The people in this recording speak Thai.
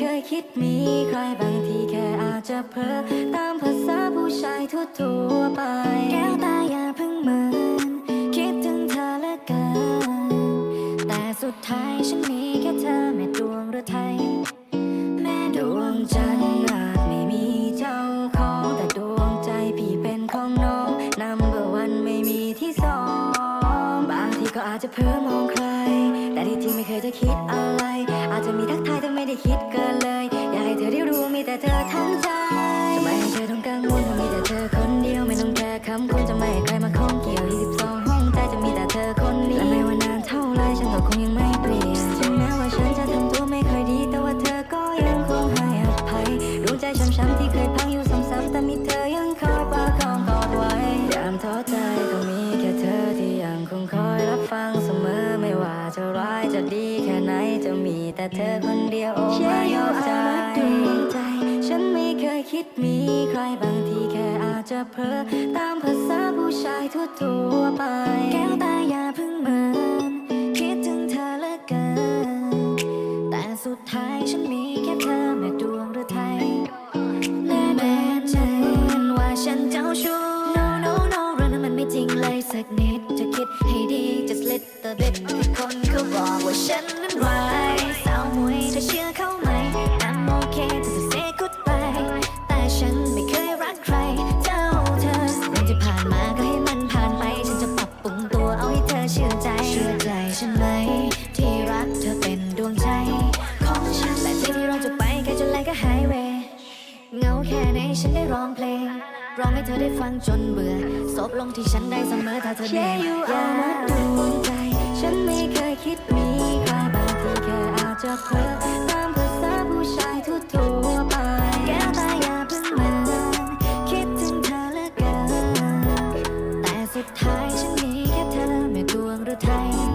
คยคิดมีใครบางทีแค่อาจจะเพ้อตามภาษาผู้ชายทั่วๆไปแก้วตาอย่าเพิ่งเหมินคิดถึงเธอเหลือเกิน แต่สุดท้ายฉันมีแค่เธอแม่ดวงฤทัย อาจจะเพ้อมองใคร แต่ที่จริงไม่เคยจะคิดอะไร อาจจะมีทักทายแต่ไม่ได้คิดเกินเลย อยากให้เธอได้รู้มีแต่เธอทั้งใจจะไม่ให้เธอต้องกังวลถ้ามีแต่เธอคนเดียวไม่ต้องแคร์คำคนจะไม่ให้ใครมาข้องเกี่ยว 22 ห้องใจจะมีแต่เธอคนนี้และไม่ว่านานเท่าไรฉันก็คงยังไม่เปลี่ยนถึงแม้ว่าฉันจะทำตัวไม่ค่อยดี แต่ว่าเธอก็ยังคงให้อภัยดวงใจช้ำๆ จะร้ายจะดีแค่ไหนจะมีแต่เธอคนเดียวโอ้ไม่ยอมใจใจ ฉันไม่เคยคิดมีใครบางทีแค่อาจจะเพ้อตามภาษาผู้ชายทั่วๆไป แก้วตาอย่าเพิ่งเหมินคิดถึงเธอเหลือเกิน แต่สุดท้ายฉันมีแค่เธอแม่ดวงฤทัยแน่แน่ใจว่าฉันเจ้าชู้ no no no เรื่องนั้นมันไม่จริงเลยสักนิดจะ คิดให้ดี just little bit ที่คนเขาบอกว่าฉันนั้นร้ายสาวมวยเธอเชื่อเขาไหม I'm okay เธอจะ say goodbye แต่ฉันไม่เคยรักใครเท่าเธอเรื่องที่ผ่านมาก็ให้มันผ่านไป ฉันจะปรับปรุงตัวเอาให้เธอเชื่อใจ เชื่อใจฉันไหม ที่รักเธอเป็นดวงใจของฉันและที่ที่เราจะไปไกลจนไกลก็หายเวเงาแค่ไหนฉันได้ร้องเพลง ร้องให้เธอได้ฟังจนเบื่อซบลงที่ฉันได้เสมอถ้าเธอเหนื่อย่ามาดวงใจ ฉันไม่เคยคิดมีค่าบางทีแค่อาจจะเพ้อตามภาษาผู้ชายทุกทัวไป แก้วตาอย่าเพิ่งมาคิดถึงเธอเลือกันแต่สุดท้ายฉันมีแค่เธอไม่ดวงหรือไทย